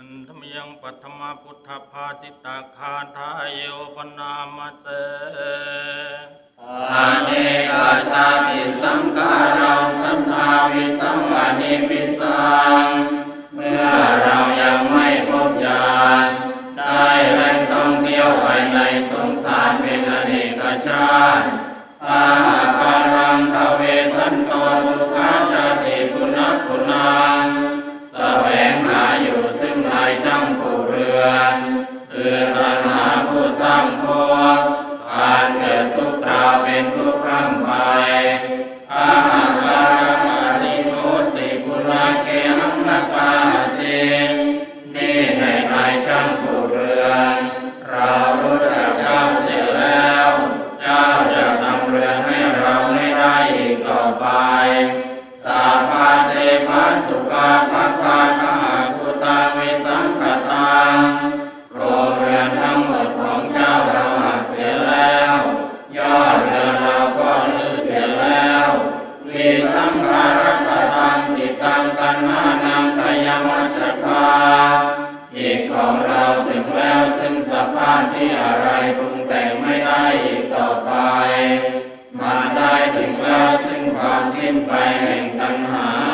อันธรรมยังปัทมาพุทธภาสิตาคาทายโยปนามเตอาเนกาชาติสังขารังสัมภาวิสัมวานิปิสังเมื่อเรายังไม่พบญาณได้แล่นต้องเที่ยวไปในสงสาร รือนคือตัณหาผู้สร้างภพการเกิดทุกคราวเป็นทุกครั้งไปอาหาการิโทสิปุราเกหังนักปาสินี่ในนายช่างผู้เรือน เรารู้จักเจ้าเสียแล้ว เจ้าจะทำเรือนให้เราไม่ได้อีกต่อไป สาพาเทพาสุกา อีกต่อไป มาได้ถึงแล้วซึ่งความสิ้นไปแห่งตัณหา